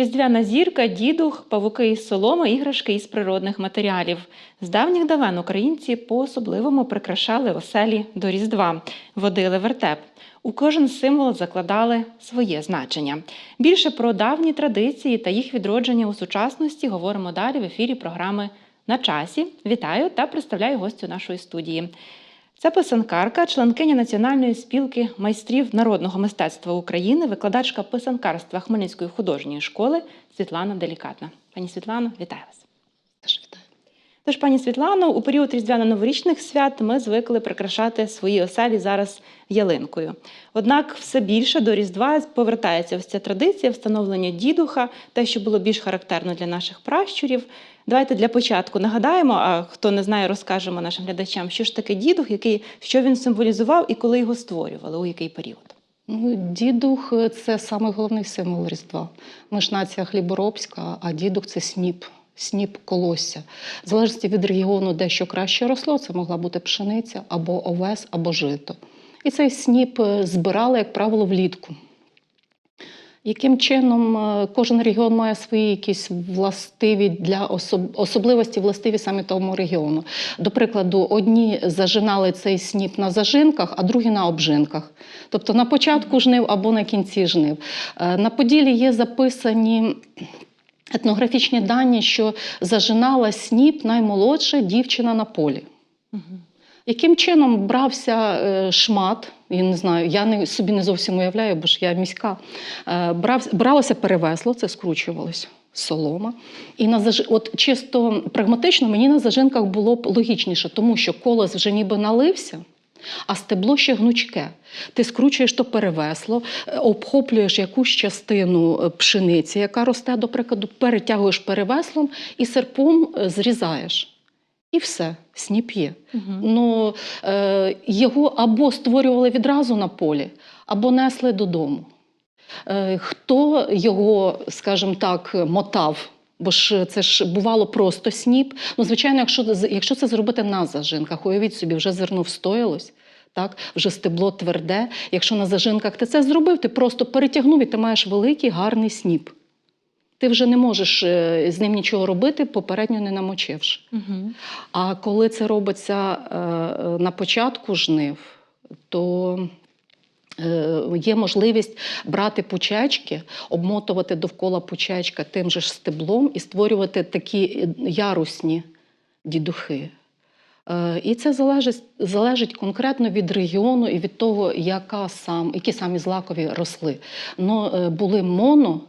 Різдвяна зірка, дідух, павуки із соломи, іграшки із природних матеріалів. З давніх давен українці по-особливому прикрашали оселі до Різдва, водили вертеп. У кожен символ закладали своє значення. Більше про давні традиції та їх відродження у сучасності говоримо далі в ефірі програми На часі. Вітаю та представляю гостю нашої студії. Це писанкарка, членкиня Національної спілки майстрів народного мистецтва України, викладачка писанкарства Хмельницької художньої школи Світлана Делікатна. Пані Світлано, вітаю вас. Тож, пані Світлано, у період різдвяно-новорічних свят ми звикли прикрашати свої оселі зараз ялинкою. Однак все більше до Різдва повертається ось ця традиція встановлення дідуха, те, що було більш характерно для наших пращурів. Давайте для початку нагадаємо, а хто не знає, розкажемо нашим глядачам, що ж таке дідух, який, що він символізував і коли його створювали, у який період. Ну, дідух це саме головний символ Різдва. Ми ж нація хліборобська, а дідух це сніп, сніп колосся. В залежності від регіону, де що краще росло, це могла бути пшениця або овес, або жито. І цей сніп е, збирали, як правило, влітку. Яким чином е, кожен регіон має свої якісь властиві для особ... особливості властиві саме тому регіону. До прикладу, одні зажинали цей сніп на зажинках, а другі на обжинках. Тобто на початку жнив або на кінці жнив. Е, На Поділі є записані. Етнографічні дані, що зажинала сніп наймолодша дівчина на полі. Яким чином брався е, шмат? Я не знаю, я не, собі не зовсім уявляю, бо ж я міська. Е, брав, бралося перевесло, це скручувалось. Солома. І на заж... от чисто прагматично мені на зажинках було б логічніше, тому що колос вже ніби налився, а стебло ще гнучке. Ти скручуєш то перевесло, е, обхоплюєш якусь частину е, пшениці, яка росте, до прикладу, перетягуєш перевеслом і серпом е, зрізаєш. І все, сніп є. Ну, е, його або створювали відразу на полі, або несли додому. Е, хто його, скажімо так, мотав? Бо ж це ж бувало просто сніп. Ну, звичайно, якщо, якщо це зробити на зажинках, уявіть собі, вже зерно встоялось. Так, вже стебло тверде. Якщо на зажинках ти це зробив, ти просто перетягнув і ти маєш великий гарний сніп. Ти вже не можеш е, з ним нічого робити, попередньо не намочивши. Угу. А коли це робиться е, е, на початку жнив, то е, є можливість брати пучечки, обмотувати довкола пучачка тим же ж стеблом і створювати такі е, ярусні дідухи. Е, І це залежить, залежить конкретно від регіону і від того, яка сам, які самі злакові росли. Но е, були моно.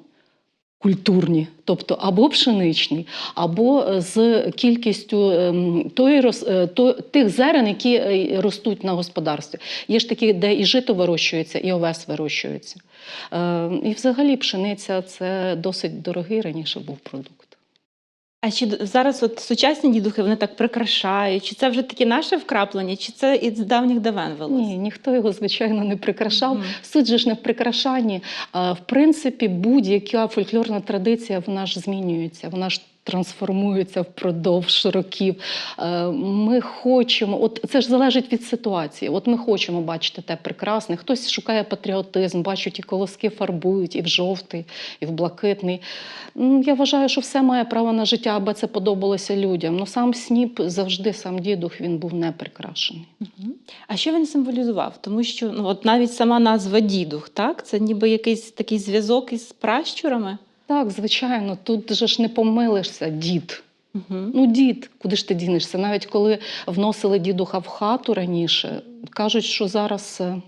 Культурні, тобто або пшеничні, або е, з кількістю той, тої, роз- е, тих зерен, які е, ростуть на господарстві. Є ж такі, де і жито вирощується, і овес вирощується. Е, І взагалі пшениця це досить дорогий раніше був продукт. А чи зараз от сучасні дідухи вони так прикрашають? Чи це вже таке наше вкраплення, чи це із давніх давен велось? Ні, ніхто його, звичайно, не прикрашав. Мгм. Суть же ж не в прикрашанні. В принципі, будь-яка фольклорна традиція вона ж змінюється, вона ж трансформується впродовж років. Е, Ми хочемо, от це ж залежить від ситуації. От ми хочемо бачити те прекрасне. Хтось шукає патріотизм, бачить і колоски фарбують, і в жовтий, і в блакитний. Я вважаю, що все має право на життя, аби це подобалося людям. Ну сам сніп завжди, сам дідух, він був не прикрашений. А що він символізував? Тому що ну, от навіть сама назва дідух, так? Це ніби якийсь такий зв'язок із пращурами. Так, звичайно, тут же ж не помилишся, дід. Угу. Ну, дід, куди ж ти дінешся? Навіть коли вносили дідуха в хату раніше, кажуть, що зараз е,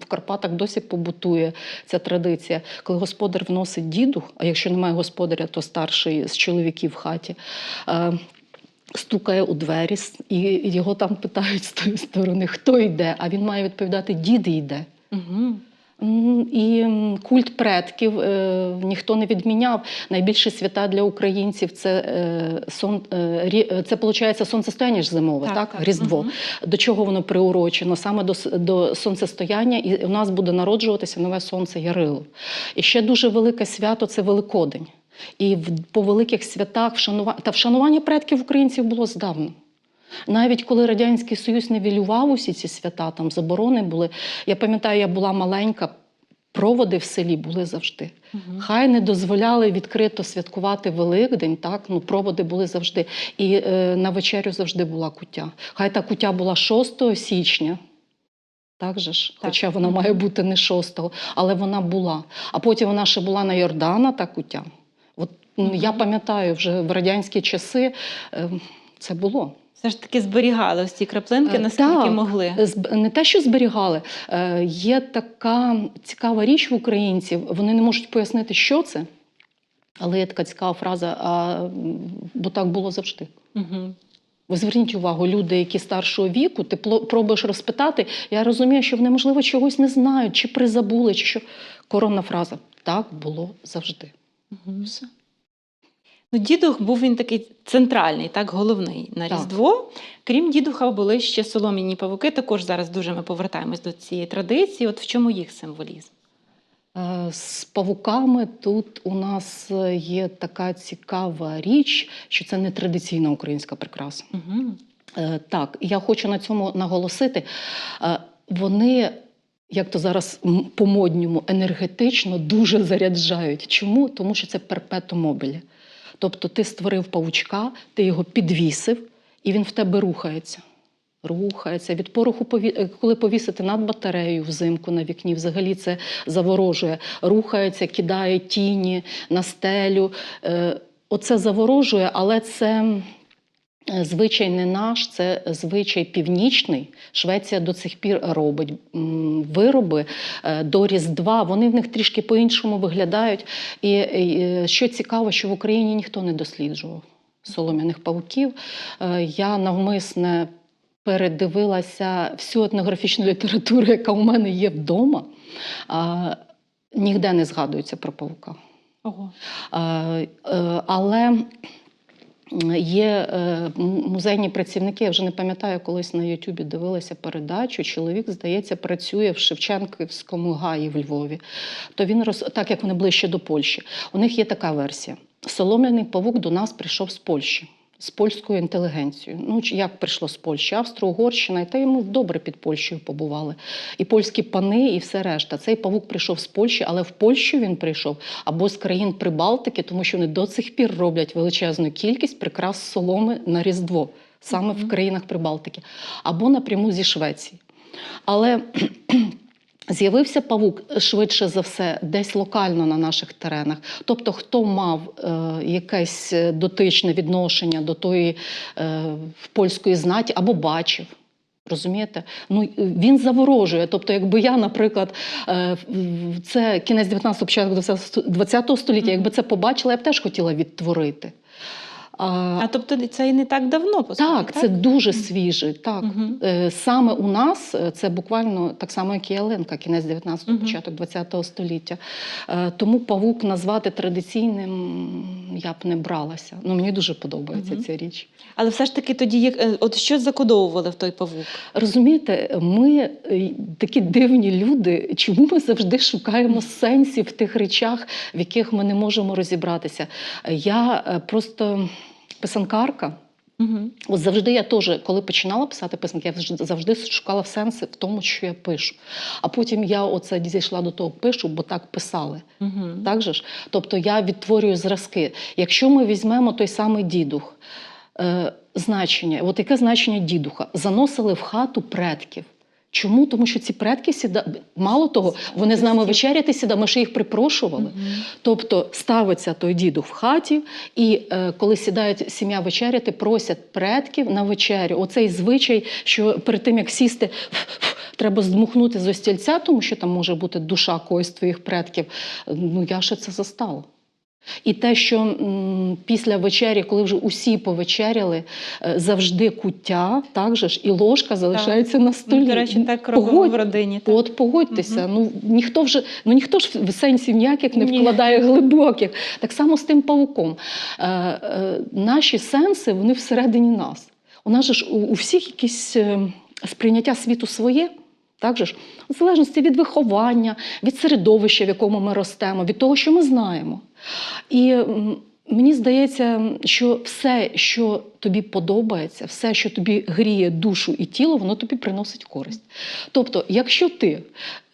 в Карпатах досі побутує ця традиція. Коли господар вносить дідух, а якщо немає господаря, то старший з чоловіків в хаті. е, Стукає у двері, і його там питають з тої сторони, хто йде, а він має відповідати: дід йде. Угу. І культ предків е, ніхто не відміняв. Найбільші свята для українців це е, сон, е, це виходить сонцестояння ж зимове, Так, так, так. Різдво. Мгм. До чого воно приурочено? Саме до, до сонцестояння, і у нас буде народжуватися нове сонце Ярило. І ще дуже велике свято це Великодень. І по великих святах вшанува... та вшанування предків українців було здавна. Навіть коли Радянський Союз нівелював усі ці свята, там заборони були. Я пам'ятаю, я була маленька, проводи в селі були завжди. Мгм. Хай не дозволяли відкрито святкувати Великдень, так ну проводи були завжди. І е, на вечерю завжди була куття. Хай та куття була 6 січня. Так же ж, Так. хоча вона має бути не 6, але вона була. А потім вона ще була на Йордана, та куття. От ну, я пам'ятаю, вже в радянські часи е, це було. Все ж таки зберігали ось ці краплинки, Е, наскільки так. могли. Не те, що зберігали, е, є така цікава річ в українців. Вони не можуть пояснити, що це, але є така цікава фраза, а, бо так було завжди. Мгм. Ви зверніть увагу, люди, які старшого віку, ти пробуєш розпитати. Я розумію, що вони, можливо, чогось не знають, чи призабули, чи що. Коронна фраза так було завжди. Мгм. Все. Ну, дідух був він такий центральний, так, головний на Так. Різдво. Крім дідуха, були ще солом'яні павуки. Також зараз дуже ми повертаємось до цієї традиції. От в чому їх символізм? Е, З павуками тут у нас е, є така цікава річ, що це не традиційна українська прикраса. Угу. Так, я хочу на цьому наголосити. Вони, як то зараз по-модньому, енергетично дуже заряджають. Чому? Тому що це перпету мобілі. Тобто ти створив павучка, ти його підвісив, і він в тебе рухається. Рухається від пороху, е, коли повісити над батареєю взимку на вікні, взагалі це заворожує. Рухається, кидає тіні на стелю. Е, Оце заворожує, але це Звичай не наш, це звичай північний. Швеція до цих пір робить вироби е, до Різдва. Вони в них трішки по-іншому виглядають. І, е, що цікаво, що в Україні ніхто не досліджував солом'яних павуків. Е, Я навмисне передивилася всю етнографічну літературу, яка у мене є вдома. Ніде не згадується про павука. Ого. Але є е, музейні працівники, я вже не пам'ятаю, колись на Ютубі дивилася передачу. Чоловік, здається, працює в Шевченківському гаї в Львові. То він роз... так як вони ближче до Польщі. У них є така версія: солом'яний павук до нас прийшов з Польщі. З польською інтелігенцією. Ну, як прийшло з Польщі? Австро-Угорщина, і та йому добре під Польщею побували. І польські пани, і все решта. Цей павук прийшов з Польщі, але в Польщу він прийшов або з країн Прибалтики, тому що вони до цих пір роблять величезну кількість прикрас соломи на Різдво, саме Мгм. в країнах Прибалтики, або напряму зі Швеції. Але З'явився павук швидше за все десь локально на наших теренах. Тобто, хто мав е, якесь е, дотичне відношення до тої е, польської знаті або бачив. Розумієте? Ну, він заворожує. Тобто, якби я, наприклад, е, це кінець 19-го, початок 20-го століття, якби це побачила, я б теж хотіла відтворити. А тобто це і не так давно, по суті, Так, це дуже свіже. Так. Е, Саме у нас е, це буквально так само, як і ялинка, кінець 19-го, Мгм. початок 20-го століття. Е, Тому павук назвати традиційним я б не бралася. Ну, мені дуже подобається Мгм. ця річ. Але все ж таки тоді, як- от що закодовували в той павук? Розумієте, ми такі дивні люди. Чому ми завжди шукаємо сенсів в тих речах, в яких ми не можемо розібратися? Я просто писанкарка. Угу. От завжди я теж, коли починала писати писанки, я завжди- шукала сенси в тому, що я пишу. А потім я оце дійшла до того пишу, бо так писали. Угу. Так же ж? Тобто я відтворюю зразки. Якщо ми візьмемо той самий дідух, е, значення, от яке значення дідуха? Заносили в хату предків. Чому? Тому що ці предки сіда... мало того, вони з нами вечеряти сідали, ми ще їх припрошували. Тобто ставиться той дідух в хаті, і е, коли сідають сім'я вечеряти, просять предків на вечерю. Оцей звичай, що перед тим як сісти, треба здмухнути з остільця, тому що там може бути душа когось з твоїх предків. Ну я ще це застала. І те, що після вечері, коли вже усі повечеряли, е, завжди куття, так же ж, і ложка залишається на столі. Ну, до речі, так робимо Погодь- в родині. Так. От погодьтеся, ну ніхто вже ну ніхто ж в сенсів ніяких не Ні. вкладає глибоких. Так само з тим павуком. Е, е, наші сенси вони всередині нас. У нас же ж у, у всіх якісь е, сприйняття світу своє. Так же ж, в залежності від виховання, від середовища, в якому ми ростемо, від того, що ми знаємо. І Мені здається, що все, що тобі подобається, все, що тобі гріє душу і тіло, воно тобі приносить користь. Тобто, якщо ти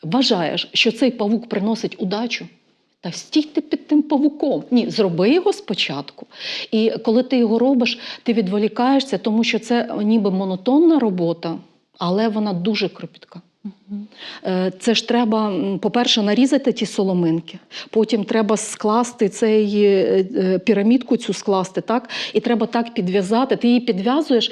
вважаєш, що цей павук приносить удачу, та стійте під тим павуком. Ні, зроби його спочатку. І коли ти його робиш, ти відволікаєшся, тому що це ніби монотонна робота, але вона дуже кропітка. Е, Це ж треба, по-перше, нарізати ті соломинки, потім треба скласти цей е, е, пірамідку, цю скласти, так? І треба так підв'язати. Ти її підв'язуєш,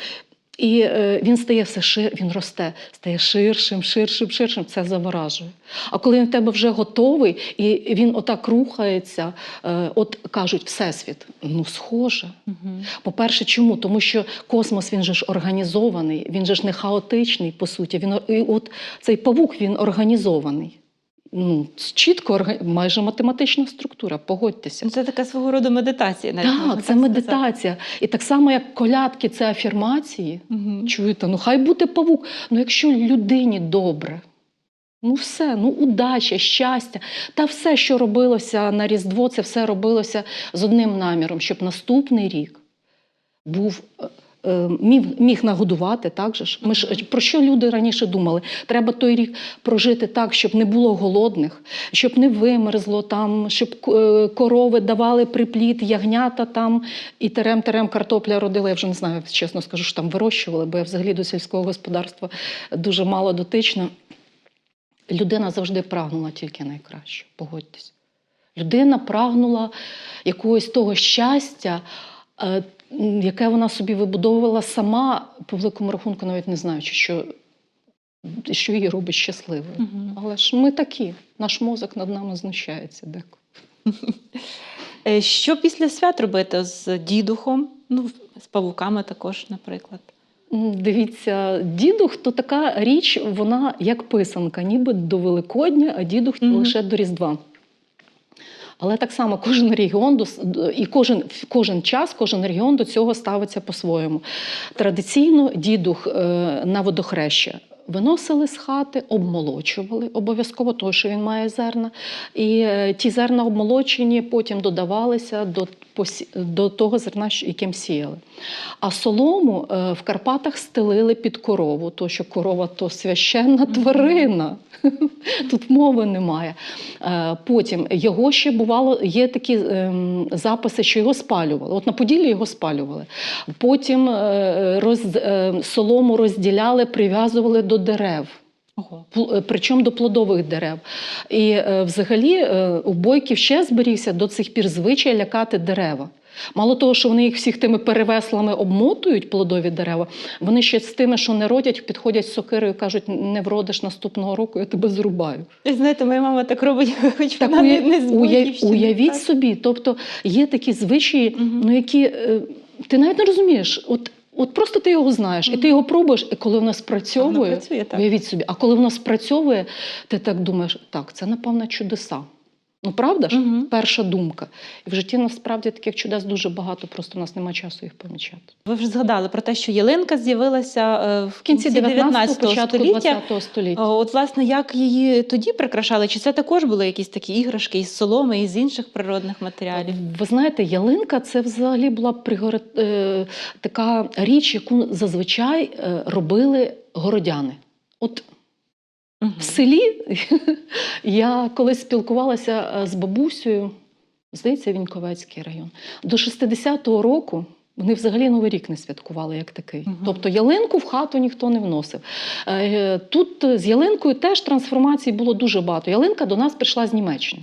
і е, він стає все шир, він росте, стає ширшим, ширшим, ширшим. Це заворажує. А коли він в тебе вже готовий, і він отак рухається, е, от кажуть, всесвіт, ну схоже. По-перше, чому? Тому що космос він же ж організований, він же ж не хаотичний, по суті. Він, і от цей павук він організований. Ну, чітко майже математична структура, погодьтеся. Ну, Це така свого роду медитація. навіть можна Так, це сказати. медитація. І так само, як колядки, це афірмації. Мгм. Чуєте, ну хай буде павук. Ну якщо людині добре, ну все, ну удача, щастя. Та все, що робилося на Різдво, це все робилося з одним наміром, щоб наступний рік був. Е, е, Міг, міг нагодувати, так же ж. Ми ж про що люди раніше думали? Треба той рік прожити так, щоб не було голодних, щоб не вимерзло там, щоб е, корови давали припліт, ягнята там і терем-терем картопля родила. Я вже не знаю, чесно скажу, що там вирощували, бо я взагалі до сільського господарства дуже мало дотична. Людина завжди прагнула тільки найкраще, погодьтесь. Людина прагнула якогось того щастя, е, яке вона собі вибудовувала сама, по великому рахунку, навіть не знаючи, що, що її робить щасливою. Мгм. Але ж ми такі, наш мозок над нами знущається деколи. Е, Що після свят робити з дідухом? Ну, з павуками також, наприклад. Дивіться, дідух то така річ, вона як писанка, ніби до Великодня, а дідух Мгм. лише до Різдва. Але так само кожен регіон до і кожен, кожен час, кожен регіон до цього ставиться по-своєму. Традиційно дідух е, на водохреща виносили з хати, обмолочували обов'язково, тому що він має зерна. І е, ті зерна обмолочені потім додавалися до, до того зерна, яким сіяли. А солому е, в Карпатах стелили під корову, тому що корова то священна тварина. Тут мови немає. Е, Потім його ще бувало, є такі ем, записи, що його спалювали. От на Поділлі його спалювали. Потім роз, солому розділяли, прив'язували до дерев. Ого. Е, Причому до плодових дерев. І е, взагалі е, у бойків ще зберігся до цих пір звичай лякати дерева. Мало того, що вони їх всіх тими перевеслами обмотують плодові дерева, вони ще з тими, що не родять, підходять з сокирою і кажуть: не вродиш наступного року, я тебе зрубаю. Знаєте, моя мама так робить, хоч Так вона не, уя- не з уявіть так? собі, тобто є такі звичаї, Мгм. ну які е, ти навіть не розумієш. От, от просто ти його знаєш, і ти його пробуєш, і коли воно Воно спрацьовує, працює так. уявіть собі, а коли воно спрацьовує, ти так думаєш, так, це напевно чудеса. Ну правда ж? Мгм. Перша думка. І в житті насправді таких чудес дуже багато, просто у нас немає часу їх помічати. Ви вже згадали про те, що ялинка з'явилася е, в кінці 19-го, початку століття. 20-го століття. От, власне, як її тоді прикрашали? Чи це також були якісь такі іграшки із соломи, із інших природних матеріалів? Ви знаєте, ялинка це взагалі була пригоро... е, така річ, яку зазвичай е, робили городяни. От. В селі я колись спілкувалася е, з бабусею, здається, Віньковецький район. До 60-го року. Вони взагалі Новий рік не святкували як такий. Мгм. Тобто ялинку в хату ніхто не вносив. Е, Тут з ялинкою теж трансформацій було дуже багато. Ялинка до нас прийшла з Німеччини.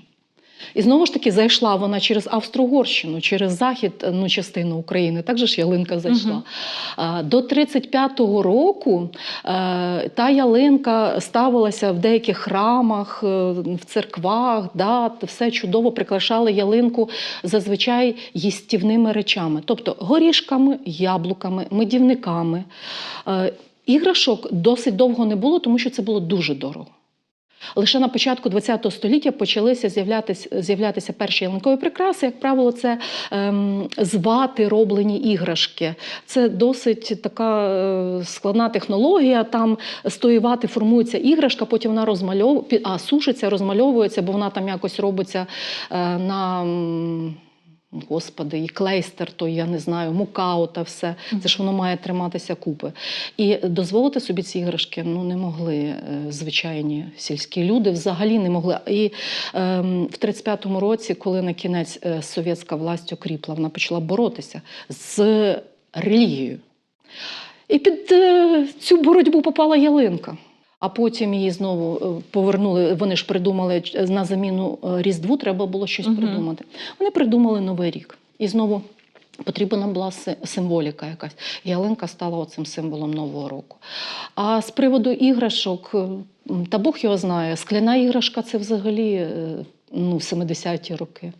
І знову ж таки зайшла вона через Австро-Угорщину, через захід, ну, частину України. Так же ж ялинка зайшла. А, До 35-го року е, та ялинка ставилася в деяких храмах, е, в церквах, да, все чудово прикрашали ялинку зазвичай їстівними речами, тобто горішками, яблуками, медівниками. Е, Іграшок досить довго не було, тому що це було дуже дорого. Лише на початку ХХ століття почалися з'являтися, з'являтися перші ялинкові прикраси. Як правило, це ем, звати роблені іграшки. Це досить така е, складна технологія. Там стоювати формується іграшка, потім вона розмальовується, а сушиться, розмальовується, бо вона там якось робиться е, на. Господи, і клейстер, то я не знаю, мука, ота все. Це ж воно має триматися купи. І дозволити собі ці іграшки ну, не могли е, звичайні сільські люди, взагалі не могли. І ем, в 35-му році, коли на кінець е, совєтська власть окріпла, вона почала боротися з релігією. І під е, цю боротьбу попала ялинка. А потім її знову е, повернули. Вони ж придумали на заміну е, Різдву, треба було щось Мгм. придумати. Вони придумали Новий рік. І знову потрібна була символіка якась. Ялинка стала оцим символом Нового року. А з приводу іграшок, е, та Бог його знає, скляна іграшка це взагалі ну, 70-ті роки.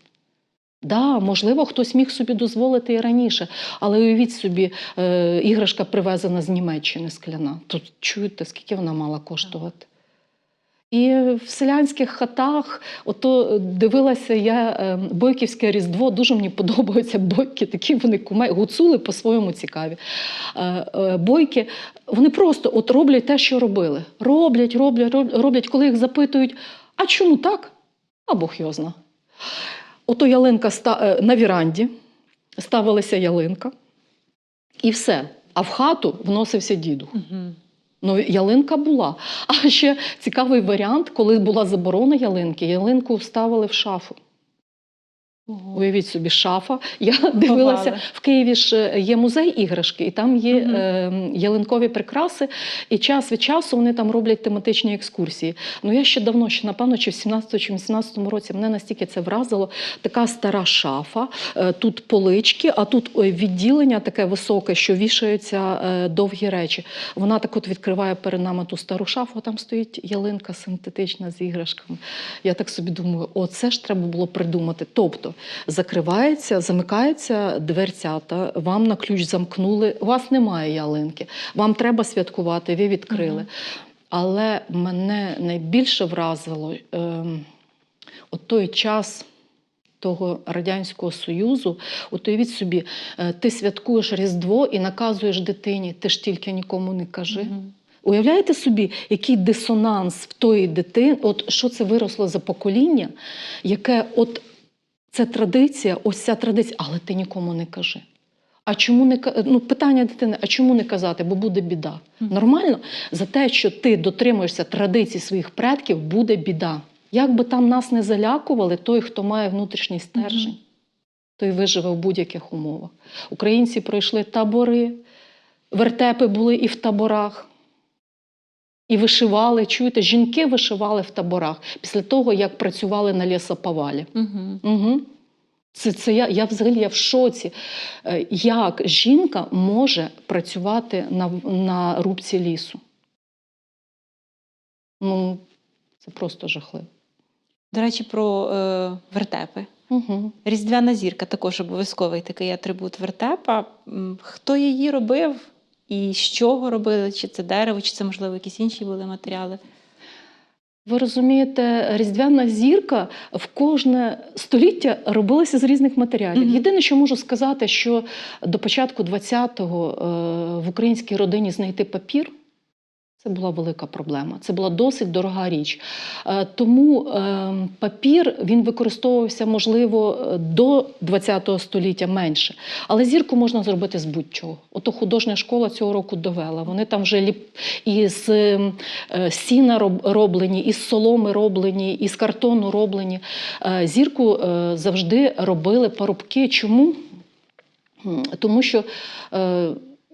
Да, можливо, хтось міг собі дозволити і раніше, але уявіть собі, е, іграшка привезена з Німеччини скляна. Тут чуєте, скільки вона мала коштувати? І в селянських хатах, ото дивилася я е, Бойківське Різдво, дуже мені подобаються бойки, такі вони куме, гуцули по-своєму цікаві. Е, е, Бойки, вони просто от роблять те, що робили. Роблять, роблять, роблять, коли їх запитують, а чому так? А Бог його зна. Ото ялинка е, на віранді, ставилася ялинка, і все. А в хату вносився діду. Ну, ялинка була. А ще цікавий варіант, коли була заборона ялинки, ялинку вставили в шафу. Уявіть собі, шафа. Я дивилася Ховали. в Києві ж є музей іграшки, і там є Мгм. е, ялинкові прикраси. І час від часу вони там роблять тематичні екскурсії. Ну я ще давно, ще напевно, чи в 17 чи 18 році мене настільки це вразило. Така стара шафа, е, тут полички, а тут відділення таке високе, що вішаються е, довгі речі. Вона так от відкриває перед нами ту стару шафу, а там стоїть ялинка синтетична з іграшками. Я так собі думаю, о, це ж треба було придумати. Тобто закривається, замикається дверцята, вам на ключ замкнули, у вас немає ялинки, вам треба святкувати, ви відкрили. Але мене найбільше вразило ем, от той час. Того Радянського Союзу, от уявіть собі, е, ти святкуєш Різдво і наказуєш дитині, ти ж тільки нікому не кажи. Мгм. Уявляєте собі, який дисонанс в тої дитини, от що це виросло за покоління, яке от це традиція, ось ця традиція, але ти нікому не кажи. А чому не ну, питання дитини, а чому не казати, бо буде біда? Нормально? За те, що ти дотримуєшся традицій своїх предків, буде біда. Як би там нас не залякували, той, хто має внутрішній стержень, той виживе в будь-яких умовах. Українці пройшли табори, вертепи були і в таборах. І вишивали, чуєте, жінки вишивали в таборах після того, як працювали на лісоповалі. Мгм. Угу. Це, це я, я взагалі я в шоці. Е, Як жінка може працювати на, на рубці лісу? Ну, це просто жахливо. До речі, про е, вертепи. Угу. Різдвяна зірка також обов'язковий такий атрибут вертепа. Хто її робив і з чого робили? Чи це дерево, чи це, можливо, якісь інші були матеріали? Ви розумієте, різдвяна зірка в кожне століття робилася з різних матеріалів. Мгм. Єдине, що можу сказати, що до початку 20-го е, в українській родині знайти папір. Це була велика проблема. Це була досить дорога річ. Е, Тому е, папір він використовувався, можливо, до 20 століття менше. Але зірку можна зробити з будь-чого. Ото художня школа цього року довела. Вони там вже ліп... із е, сіна роблені, із соломи роблені, із картону роблені. Е, Зірку завжди робили парубки. Чому? Тому що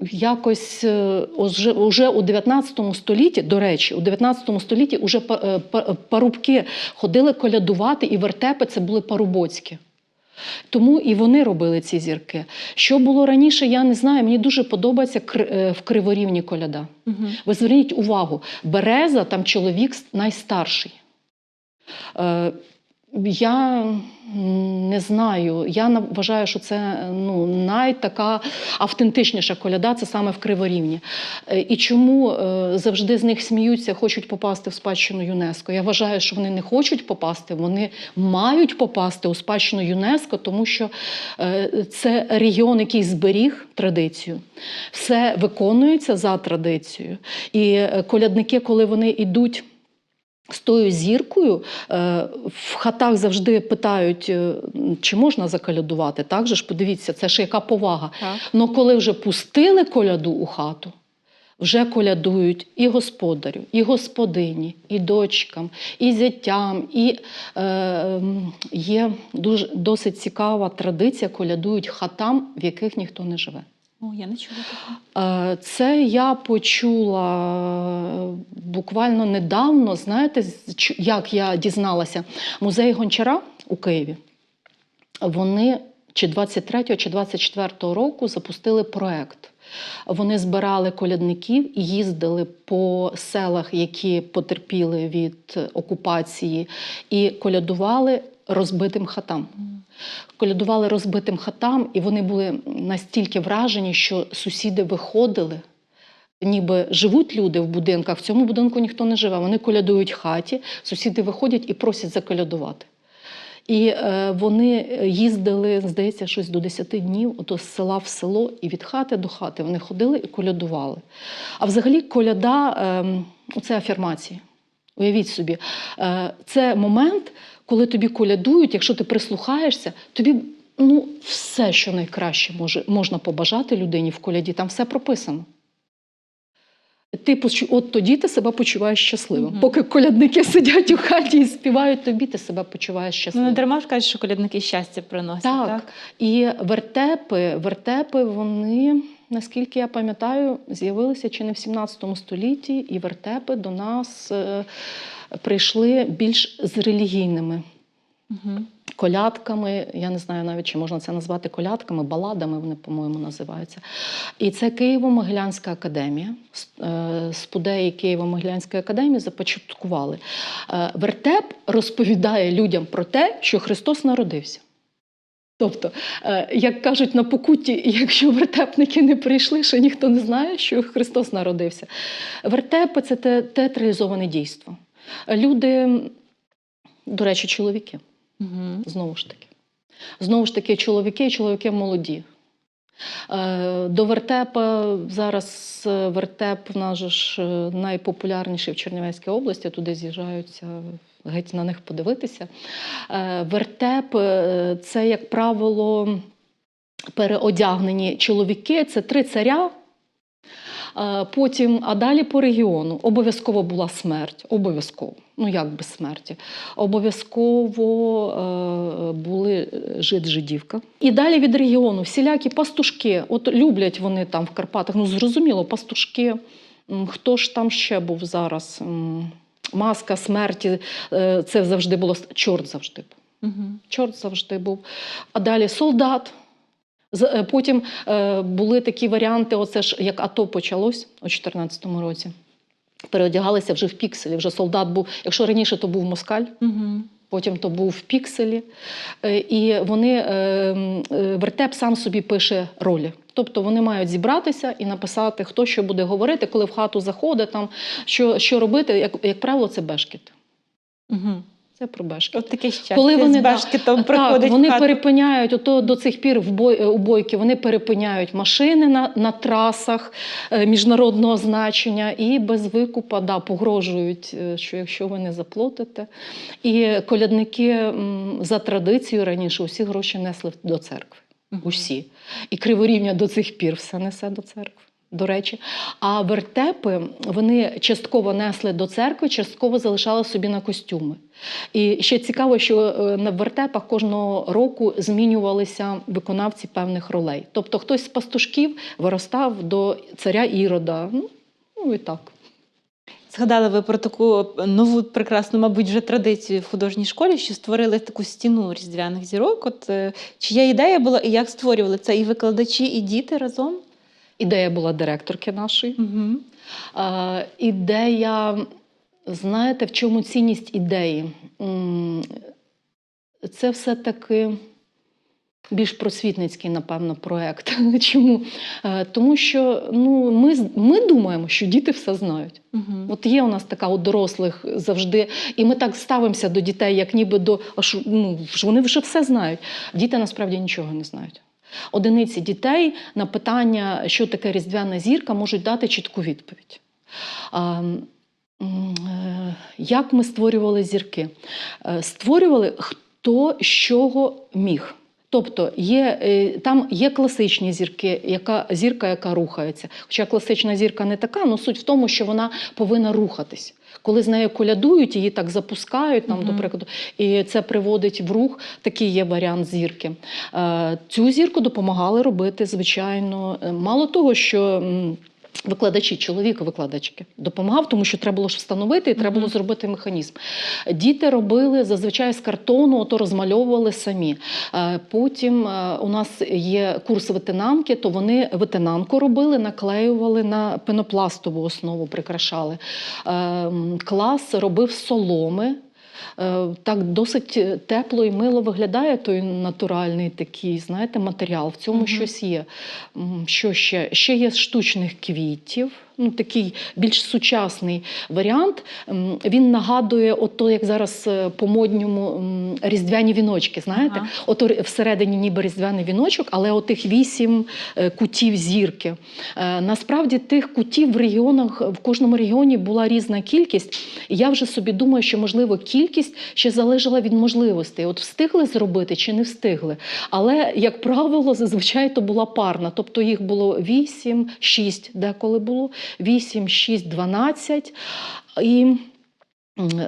якось е, уже, уже у 19 столітті, до речі, у 19 столітті па- е, па- парубки ходили колядувати, і вертепи це були парубоцькі. Тому і вони робили ці зірки. Що було раніше, я не знаю. Мені дуже подобається е, в криворівні коляда. Угу. Ви зверніть увагу, береза там чоловік найстарший. Я не знаю. Я вважаю, що це ну, найтака автентичніша коляда, це саме в Криворівні. Е, І чому е, завжди з них сміються, хочуть попасти в спадщину ЮНЕСКО? Я вважаю, що вони не хочуть попасти, вони мають попасти у спадщину ЮНЕСКО, тому що е, це регіон, який зберіг традицію. Все виконується за традицією. І колядники, коли вони йдуть з тою зіркою е, в хатах завжди питають, е, чи можна заколядувати. Так же ж подивіться, це ж яка повага. Ну коли вже пустили коляду у хату, вже колядують і господарю, і господині, і дочкам, і зятям. І е, є дуже досить цікава традиція, колядують хатам, в яких ніхто не живе. О, я не чула. Е, Це я почула е, буквально недавно. Знаєте, як я дізналася? Музей Гончара у Києві. Вони чи 23-го, чи 24-го року запустили проект. Вони збирали колядників і їздили по селах, які потерпіли від окупації, і колядували розбитим хатам. Колядували розбитим хатам, і вони були настільки вражені, що сусіди виходили. Ніби живуть люди в будинках, в цьому будинку ніхто не живе. Вони колядують хаті, сусіди виходять і просять заколядувати. І е, вони їздили, здається, щось до 10 днів, ото з села в село, і від хати до хати вони ходили і колядували. А взагалі коляда е, це афірмації. Уявіть собі, е, це момент, коли тобі колядують, якщо ти прислухаєшся, тобі ну, все, що найкраще може, можна побажати людині в коляді, там все прописано. Ти от тоді ти себе почуваєш щасливим. Мгм. Поки колядники сидять у хаті і співають тобі, ти себе почуваєш Ну, щасливим. не дарма ж кажуть, що колядники щастя приносять, так? Так. І вертепи, вертепи, вони, наскільки я пам'ятаю, з'явилися чи не в 17 столітті, і вертепи до нас е, прийшли більш з релігійними Угу. колядками. Я не знаю навіть, чи можна це назвати колядками, баладами вони, по-моєму, називаються. І це Києво-Могилянська академія. Е, Спудеї Києво-Могилянської академії започаткували. Е, Вертеп розповідає людям про те, що Христос народився. Тобто, е, як кажуть на покутті, якщо вертепники не прийшли, ще ніхто не знає, що Христос народився. Вертепи це те- театралізоване дійство. Люди, до речі, чоловіки. Угу. Знову ж таки. Знову ж таки, чоловіки і чоловіки молоді. Е, До вертепа зараз е, вертеп в нас же ж найпопулярніший в Чернівецькій області. Туди з'їжджаються геть на них подивитися. Е, Вертеп е, це, як правило, переодягнені чоловіки. Це три царя. Е, Потім, а далі по регіону обов'язково була смерть. Обов'язково. Ну як без смерті. Обов'язково е, були жид жидівка. І далі від регіону всілякі пастушки. От люблять вони там в Карпатах. Ну зрозуміло, пастушки. Хто ж там ще був зараз? Маска смерті. е, Це завжди було чорт завжди був. Угу. Чорт завжди був. А далі солдат. Е, Потім е, були такі варіанти, оце ж як АТО почалось у 2014 році. Переодягалися вже в пікселі. Вже солдат був, якщо раніше то був москаль, Угу. потім то був в пікселі. І вони е, м, е, вертеп сам собі пише ролі. Тобто вони мають зібратися і написати, хто що буде говорити, коли в хату заходить, там, що, що робити. Як, як правило, це бешкет. Угу. Це про бешкет. От таке щастя Коли вони, з бешкетом так, приходить вони хату. перепиняють ото до цих пір в бой, у бойки, вони перепиняють машини на, на трасах е, міжнародного значення і без викупа да, погрожують, е, що якщо ви не заплатите. І колядники за традицією раніше усі гроші несли до церкви. Усі. І криворівня до цих пір все несе до церкви. До речі, а вертепи вони частково несли до церкви, частково залишали собі на костюми. І ще цікаво, що е, на вертепах кожного року змінювалися виконавці певних ролей. Тобто хтось з пастушків виростав до царя Ірода. Ну, ну і так. Згадали ви про таку нову прекрасну, мабуть, вже традицію в художній школі, що створили таку стіну різдвяних зірок. От е, чия ідея була і як створювали це і викладачі, і діти разом? Ідея була директорки нашої. Угу. Е, ідея, знаєте, в чому цінність ідеї? Це все-таки більш просвітницький, напевно, проєкт. Чому? Е, Тому що ну, ми, ми думаємо, що діти все знають. Угу. От є у нас така у дорослих завжди, і ми так ставимося до дітей, як ніби до а ну, вони вже все знають. Діти насправді нічого не знають. Одиниці дітей на питання, що таке різдвяна зірка, можуть дати чітку відповідь. Е, Як ми створювали зірки? Е, Створювали хто з чого міг. Тобто є, е, там є класичні зірки, яка, зірка, яка рухається. Хоча класична зірка не така, але суть в тому, що вона повинна рухатись. Коли з нею колядують, її так запускають, нам, Мгм. до прикладу, і це приводить в рух, такий є варіант зірки. Е, Цю зірку допомагали робити, звичайно. Е, Мало того, що. Викладачі, чоловік, викладачки допомагав, тому що треба було ж встановити і треба було зробити механізм. Діти робили зазвичай з картону, ото розмальовували самі. Е, Потім е, у нас є курс ветенанки, то вони ветенанку робили, наклеювали на пенопластову основу, прикрашали. Е, Клас робив соломи. Е, Так досить тепло і мило виглядає той натуральний такий, знаєте, матеріал. В цьому угу. щось є. Що ще? Ще є з штучних квітів. Ну, такий більш сучасний варіант. Він нагадує, ото як зараз е, по-модньому різдвяні віночки. Знаєте, Ага. ото всередині ніби різдвяний віночок, але отих вісім е, кутів зірки. Е, Насправді тих кутів в регіонах в кожному регіоні була різна кількість. І я вже собі думаю, що можливо кількість ще залежала від можливостей. От встигли зробити чи не встигли. Але, як правило, зазвичай то була парна. Тобто їх було 8, 6, деколи було 8, 6, 12. І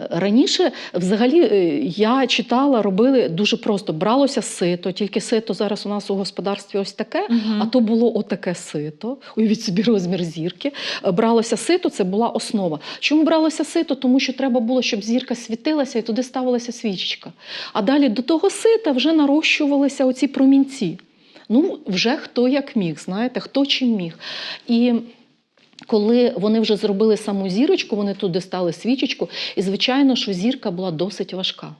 Раніше, взагалі, е, я читала, робили дуже просто. Бралося сито, тільки сито зараз у нас у господарстві ось таке, Мгм. а то було отаке сито. Уявіть собі розмір зірки. Е, Бралося сито, це була основа. Чому бралося сито? Тому що треба було, щоб зірка світилася і туди ставилася свічечка. А далі до того сита вже нарощувалися оці промінці. Ну, вже хто як міг, знаєте, хто чим міг. І коли вони вже зробили саму зірочку, вони туди стали свічечку, і звичайно, що зірка була досить важка.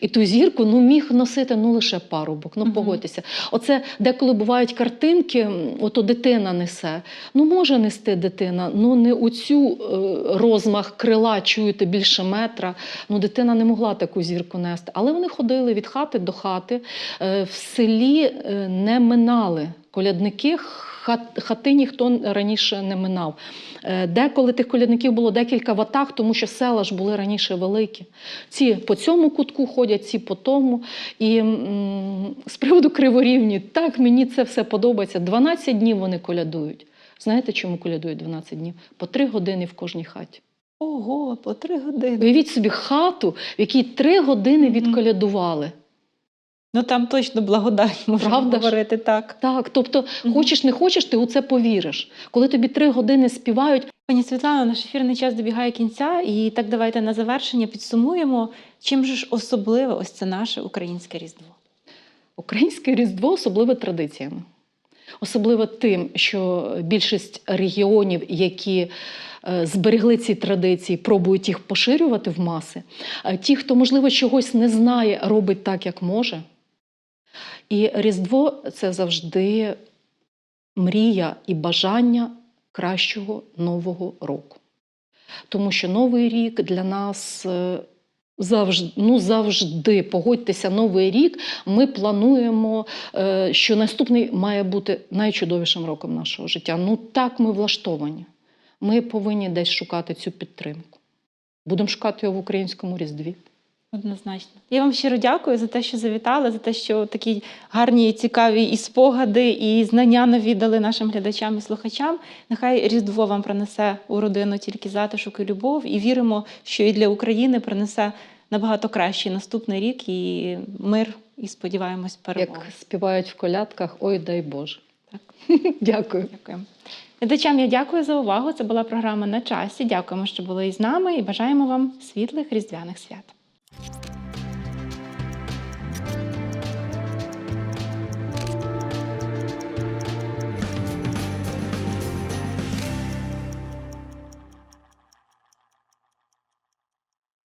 І ту зірку ну, міг носити ну, лише парубок. Ну, погодьтеся. Оце деколи бувають картинки, ото дитина несе. Ну, може нести дитина, ну не оцю е, розмах крила, чуєте, більше метра. Ну, дитина не могла таку зірку нести. Але вони ходили від хати до хати. Е, в селі е, не минали колядники. Хат- Хати ніхто раніше не минав. Е, Деколи тих колядників було декілька ватах, тому що села ж були раніше великі. Ці по цьому кутку ходять, ці по тому. І м, з приводу криворівні, так мені це все подобається. 12 днів вони колядують. Знаєте, чому колядують 12 днів? По 3 години в кожній хаті. Ого, по три години. Уявіть собі хату, в якій 3 години відколядували. Ну там точно благодать можна Правда говорити так. Так, тобто, хочеш не хочеш, ти у це повіриш. Коли тобі 3 години співають, Пані Світлано, наш ефірний час добігає кінця, і так давайте на завершення підсумуємо, чим же ж особливе ось це наше українське різдво. Українське Різдво особливе традиціями. Особливо тим, що більшість регіонів, які е, зберегли ці традиції, пробують їх поширювати в маси. Е, Ті, хто, можливо, чогось не знає, робить так, як може. І Різдво це завжди мрія і бажання кращого нового року. Тому що новий рік для нас е, завжди, ну, завжди погодьтеся, новий рік ми плануємо, е, що наступний має бути найчудовішим роком нашого життя. Ну так ми влаштовані. Ми повинні десь шукати цю підтримку. Будемо шукати його в українському різдві. Однозначно. Я вам щиро дякую за те, що завітали, за те, що такі гарні, цікаві і спогади, і знання нові дали нашим глядачам і слухачам. Нехай Різдво вам принесе у родину тільки затишок і любов, і віримо, що і для України принесе набагато кращий наступний рік і мир, і сподіваємось перемогу. Як співають в колядках, ой дай Боже. Так. Дякую. Дякую. Глядачам я дякую за увагу. Це була програма на часі. Дякуємо, що були із нами, і бажаємо вам світлих різдвяних свят. thank you